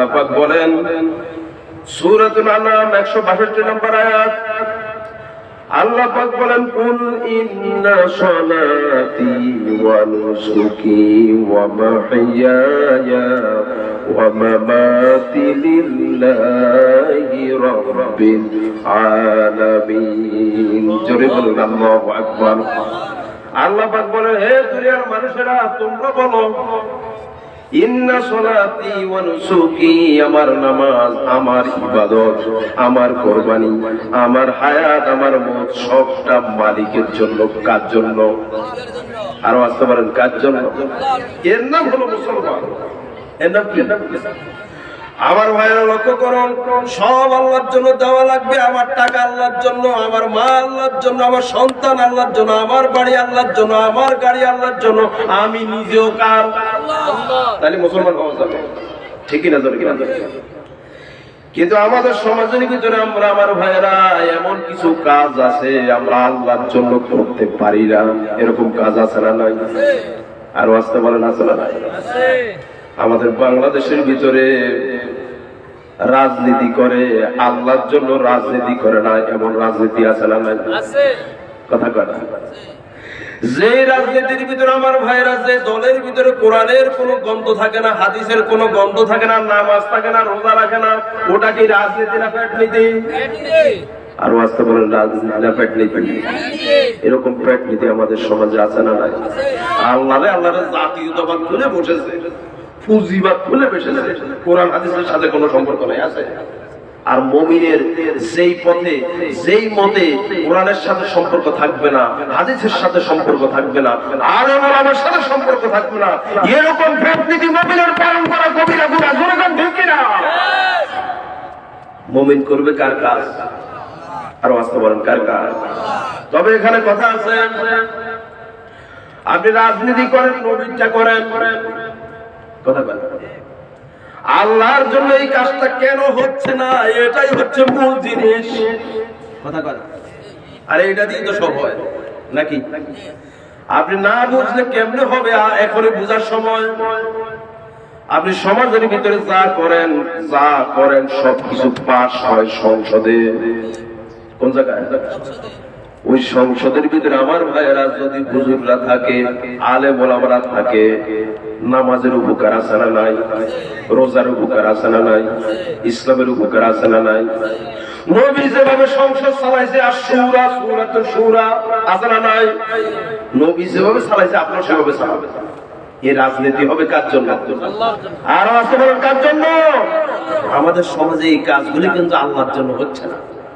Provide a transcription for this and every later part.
আল্লাহ পাক বলেন, সূরাতুল আনাম 162 নম্বর আয়াত। আল্লাহ পাক বলেন, কুল ইন্না সলাতি ওয়া নুসুকি ওয়া মাহইয়ায়া ওয়া মামাতি আল্লাহ পাক বলেন, হে দুনিয়ার মানুষেরা, তোমরা বলো ইন্না সলাতি ওয়া আমার নামাজ, আমার ইবাদত, আমার কোরবানি, আমার হায়াত, আমার মত, সবটা মালিকের জন্য, কার জন্য? আরও আসতে পারেন, কার জন্য? এর নাম হলো মুসলমান। এর নাম কি? আমার ভাইয়েরা লক্ষ্য করুন সব আল্লাহর জন্য দেওয়া লাগবে আমার টাকা আল্লাহর জন্য আমার মা আল্লাহর জন্য আমার সন্তান আল্লাহর জন্য আমার বাড়ি আল্লাহর জন্য আমার গাড়ি আল্লাহর জন্য আমি নিজেও কার? তাহলে মুসলমান হওয়া যাবে। ঠিকই না ধরে কিনা? ধরে কিন্তু আমাদের সমাজের ভিতরে আমরা আমার ভাইয়েরা এমন কিছু কাজ আছে আমরা আল্লাহর জন্য করতে পারি না। এরকম কাজ আছে না নাই? আরও আসতে পারেন আছে না নাই? আমাদের বাংলাদেশের ভিতরে রাজনীতি করে আল্লাহর জন্য রাজনীতি করে না এমন রাজনীতি আছে না কথা কথা যে রাজনীতির ভিতরে আমার ভাইরা যে দলের ভিতরে কোরআনের কোনো গন্ধ থাকে না হাদিসের কোনো গন্ধ থাকে না নামাজ থাকে না রোজা রাখে না ওটা কি রাজনীতি না পেট নীতি আর আসতে বলেন রাজনীতি না পেট নীতি এরকম পেট নীতি আমাদের সমাজে আছে না নাই? আল্লাহ আল্লাহ জাতীয়তাবাদ খুলে বসেছে। সাথে কোনো সম্পর্ক আর মমিনের যেই পথে, যেই মতে কোরআনের সাথে সম্পর্ক থাকবে না, হাদিসের সাথে সম্পর্ক থাকবে না আর আমার সাথে সম্পর্ক থাকবে না, এরকম প্রকৃতি মমিনের পালন করা কবিরা গুণা ঠিক না। মমিন করবে কার কাজ? আর পারেন কার কাজ? তবে এখানে কথা আছে, আপনি রাজনীতি করেন নবীনটা করেন আল্লাহর জন্য এই কাজটা কেন হচ্ছে না? এটাই হচ্ছে মূল জিনিস। কথা কথা আরে এটা দিয়ে তো সব হয়, নাকি? আপনি না বুঝলে কেমনে হবে? এখনই বুঝার সময়। আপনি সমাজের ভিতরে যা করেন যা করেন, সবকিছু পাশ হয় সংসদে। কোন জায়গায়? ওই সংসদের ভিতরে আমার ভাইয়েরা যদি হুজুররা থাকে আলে মোলামরা থাকে, নামাজের উপকার আছে না নাই? রোজার উপকার আছে না নাই? ইসলামের উপকার আছে না নাই? নাই? আমাদের সমাজে এই কাজগুলি কিন্তু আল্লাহর জন্য হচ্ছে না।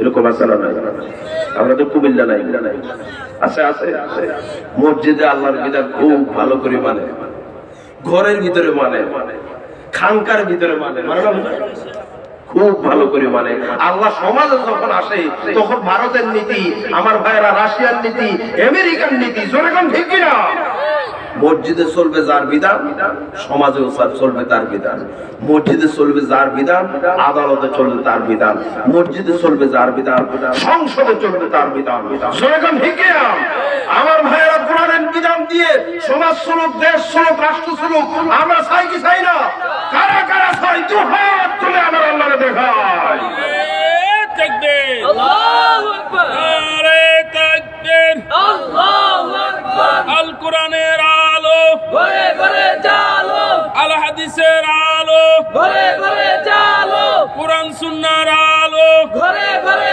এরকম আছে না নাই। আমরা তো কুমিল্লা নাই। আছে আছে মসজিদে আল্লাহর বিধান খুব ভালো করে মানে। ঘরের ভিতরে মানে। খানকার ভিতরে মানে। মানে খুব ভালো করে মানে। আল্লাহ সমাজে যখন আসে, তখন ভারতের নীতি, আমার ভাইয়েরা রাশিয়ার নীতি, আমেরিকার নীতি যেরকম ঠিক কিনা? মসজিদে চলবে যার বিধান সমাজে চলবে তার বিধান। মসজিদে চলবে যার বিধান, আদালতে চলবে তার বিধান। মসজিদে চলবে যার বিধান, সংসদে চলবে তার বিধান। আমার ভাইয়েরা পুরানের বিধান দিয়ে সমাজ স্বরূপ দেশ স্বরূপ রাষ্ট্র স্বরূপ আমরা চাই কি চাই না? কারা কারা চাই? তো হাত তুলে আমার আল্লাহরে দেখায় সুন্নাহর আলো ঘরে ঘরে।